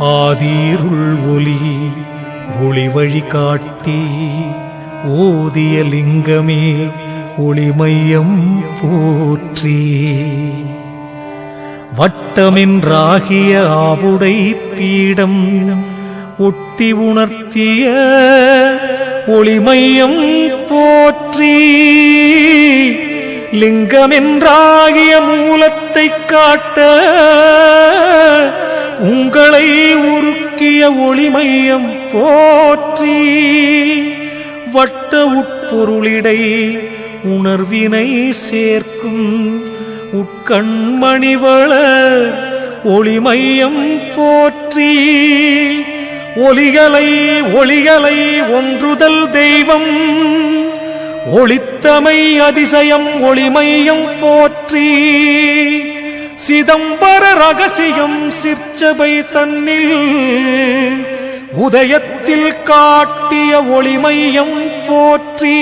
ஆதீருள் ஒளி ஒளி வழி காட்டி ஓதிய லிங்கமே ஒளிமையம் போற்றி. வட்டமென்றாகிய ஆவுடை பீடம் ஒட்டி உணர்த்திய ஒளிமையம் போற்றி. லிங்கமென்றாகிய மூலத்தை காட்ட வட்ட உட்பொருளிடை உணர்வினை சேர்க்கும். உட்கண்மணிவள ஒளிமையம் போற்றி. ஒளிகளை ஒளிகளை ஒன்றுதல் தெய்வம். ஒளித்தமை அதிசயம் ஒளிமையம் போற்றி. சிதம்பர ரகசியம் சிற்சபை தன்னில் உதயத்தில் காட்டிய ஒளிமையம் போற்றி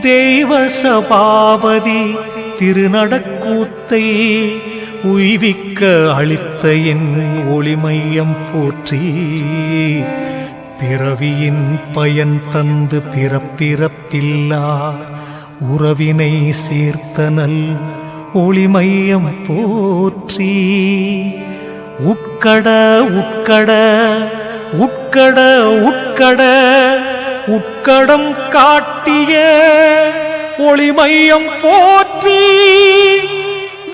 தெய்வ சபாபதி திருநடக்கூத்தை உய்விக்க அளித்த என் ஒளிமையம் போற்றி. பிறவியின் பயன் தந்து பிறப்பிறப்பில்லா உறவினை சேர்த்தனல் ஒளிமையம் போற்றி. உட்கட உட்கட உட்கட உட்கட உட்கடம் காட்டிய ஒளிமையம் போற்றி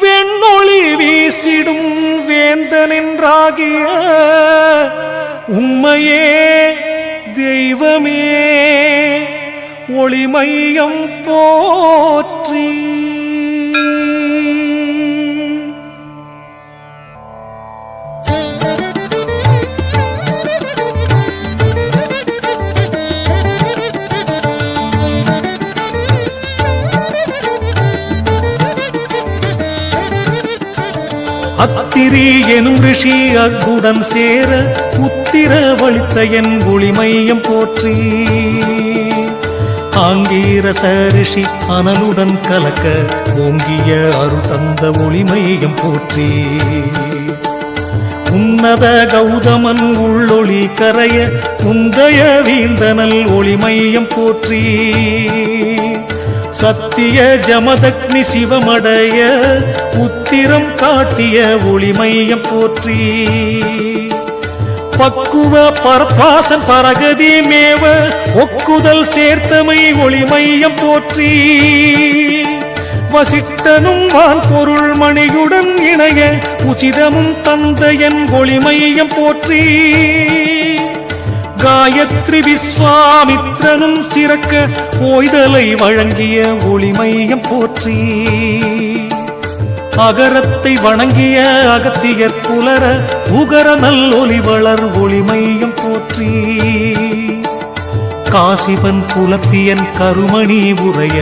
வெண்ணொளி வீசிடும் வேந்தனென்றாகிய உண்மையே தெய்வமே ஒளிமையம் போற்றி. அத்திரி எனும் ரிஷி அக்குடன் சேர உத்திர வழித்த என் ஒளிமையம் போற்றி. ஆங்கீரச ரிஷி அனனுடன் கலக்க ஓங்கிய அருள் தந்த ஒளிமையம் போற்றி. உன்னத கௌதமன் உள்ளொளி கரைய உந்தய வீந்தனல் ஒளிமையம் போற்றி. சத்திய ஜமதக்னி சிவமடைய உத்திரம் காட்டிய ஒளிமையம் போற்றி. பக்குவ பரபாசன் பரகதி மேவ ஒக்குதல் சேர்த்தமை ஒளிமையம் போற்றி. வசிட்டனும் வான் பொருள் மணியுடன் இணைய உசிதமும் தந்தையன் ஒளிமையம் போற்றி. காயத்ரி விஸ்வாமித்ரனும் சிறக்க ஓய்தலை வழங்கிய ஒளிமையம் போற்றி. அகரத்தை வணங்கிய அகத்தியற் புலர உகர நல்லொலி வளர் ஒளிமையம் போற்றி. காசிபன் புலத்தியன் கருமணி உரைய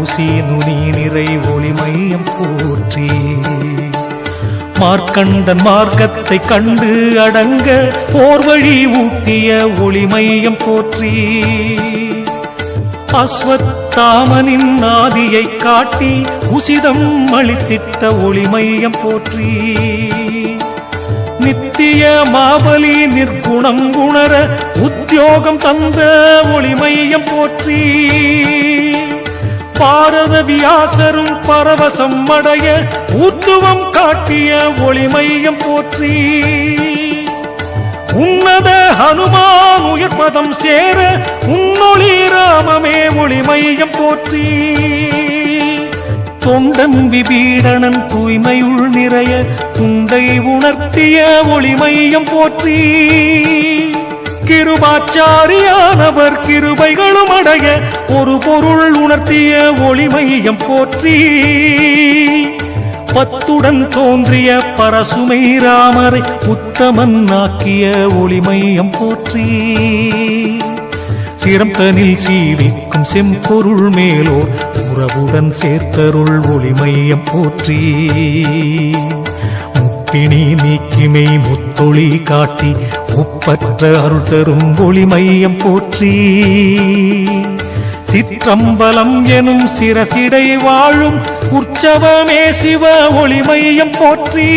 ஊசி நுனி நிறை ஒளிமையம் போற்றி. மார்க்கண்டன் மார்க்கத்தை கண்டு அடங்க போர் வழி ஊட்டிய ஒளிமையம் போற்றி. அஸ்வத்தாமனின் ஆதியை காட்டி உசிதம் அளித்திட்ட ஒளிமையம் போற்றி. நித்திய மாபலி நிற்குணம் உணர உத்தியோகம் தந்த ஒளிமையம் போற்றி. பாரத வியாசரும் பரவசம் அடைய ஊத்துவம் காட்டிய ஒளிமையம் போற்றி. உன்னத ஹனுமான் உயர்பதம் சேர உன்னொளி ராமமே ஒளிமையம் போற்றி. தொண்டன் விபீடனன் தூய்மையுள் நிறைய உந்தை உணர்த்திய ஒளிமையம் போற்றி. கிருபாச்சாரியானவர் கிருபைகளும் அடைய ஒரு பொருள் உணர்த்திய ஒளிமையம் போற்றி. பத்துடன் தோன்றிய பரசுமை ராமரை உத்தமன் ஆக்கிய ஒளிமையம் போற்றி. சிரம்தனில் சீவிக்கும் செம்பொருள் மேலோர் உறவுடன் சேர்த்தருள் ஒளிமையம் போற்றி. முப்பிணி நீக்கிமை முத்தொளி காட்டி உப்பற்ற அருள் தரும் ஒளி மையம் போற்றி. சிற்றம்பலம் எனும் சிரசிடை வாழும் உற்சவமே சிவ ஒளி மையம் போற்றி.